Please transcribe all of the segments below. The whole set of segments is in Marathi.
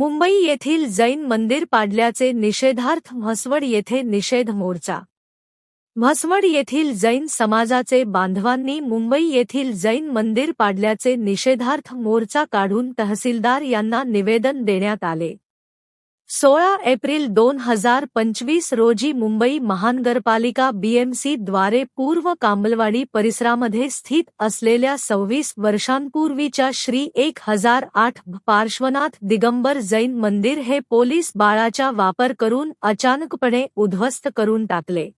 मुंबई येथील जैन मंदिर पाडल्याचे निषेधार्थ म्हसवड येथे निषेध मोर्चा. म्हसवड येथील जैन समाजाचे बांधवांनी मुंबई येथील जैन मंदिर पाडल्याचे निषेधार्थ मोर्चा काढून तहसीलदार यांना निवेदन देण्यात आले. सोळा एप्रिल दोन हजार पंचवीस रोजी मुंबई महानगरपालिका बीएमसी द्वारे पूर्व कांबलवाडी परिसरामध्ये स्थित असलेल्या सव्वीस वर्षांपूर्वीच्या श्री एक हजार आठ पार्श्वनाथ दिगंबर जैन मंदिर हे पोलीस बाळाचा वापर करून अचानकपणे उद्ध्वस्त करून टाकले.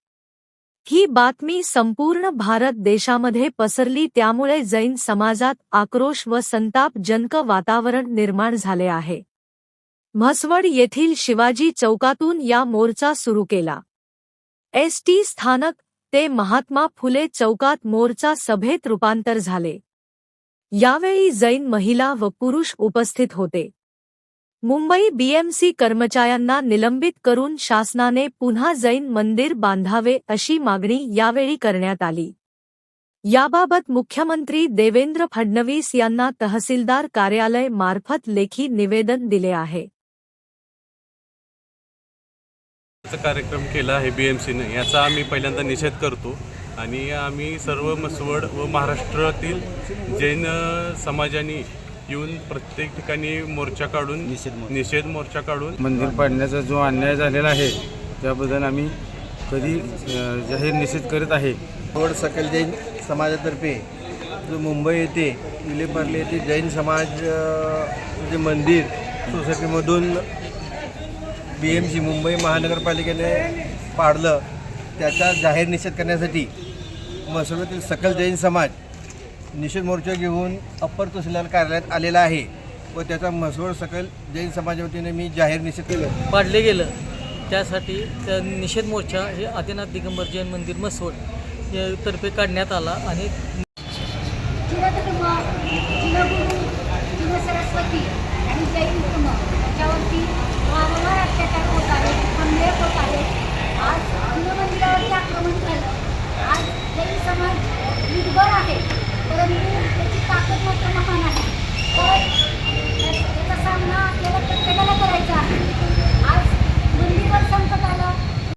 ही बातमी संपूर्ण भारत देशामध्ये पसरली त्यामुळे जैन समाजात आक्रोश व संतापजनक वातावरण निर्माण झाले आहे. म्हसवड येथील शिवाजी चौकातून या मोर्चा सुरू केला. एस टी स्थानक ते महात्मा फुले चौकात मोर्चा सभेत रूपांतर झाले. यावेळी जैन महिला व पुरुष उपस्थित होते. मुंबई बीएमसी कर्मचाऱ्यांना निलंबित करून शासनाने पुन्हा जैन मंदिर बांधावे अशी मागणी यावेळी करण्यात आली. याबाबत मुख्यमंत्री देवेंद्र फडणवीस यांना तहसीलदार कार्यालय मार्फत लेखी निवेदन दिले आहे. कार्यक्रम केला आहे बी एम सीनं याचा आम्ही पहिल्यांदा निषेध करतो आणि आम्ही सर्व मसवड व महाराष्ट्रातील जैन समाजाने येऊन प्रत्येक ठिकाणी मोर्चा काढून निषेध मोर्चा. काढून मंदिर पाडण्याचा जो अन्याय झालेला आहे त्याबद्दल आम्ही कधी जाहीर निषेध करीत आहे. रोड सकल जैन समाजातर्फे जो मुंबई येथे विलेपार्ले येथे जैन समाज जे मंदिर सोसायटीमधून बी एम सी मुंबई महानगरपालिकेने पाडलं त्याचा जाहीर निषेध करण्यासाठी मसोबातील सकल जैन समाज निषेध मोर्चा घेऊन अप्पर तहसीलदार कार्यालयात आलेला आहे व त्याचा म्हसवड सकल जैन समाजाच्या वतीने मी जाहीर निषेध केलं. पाडले गेलं. त्यासाठी त्या निषेध मोर्चा हे आदिनाथ दिगंबर जैन मंदिर या तर्फे काढण्यात आला आणि सरस्वती आणि जैन आज समाज निर्भर आहे परंतु त्याची ताकद मात्र महान आहे. तर याचा त्याचा सामना आपल्याला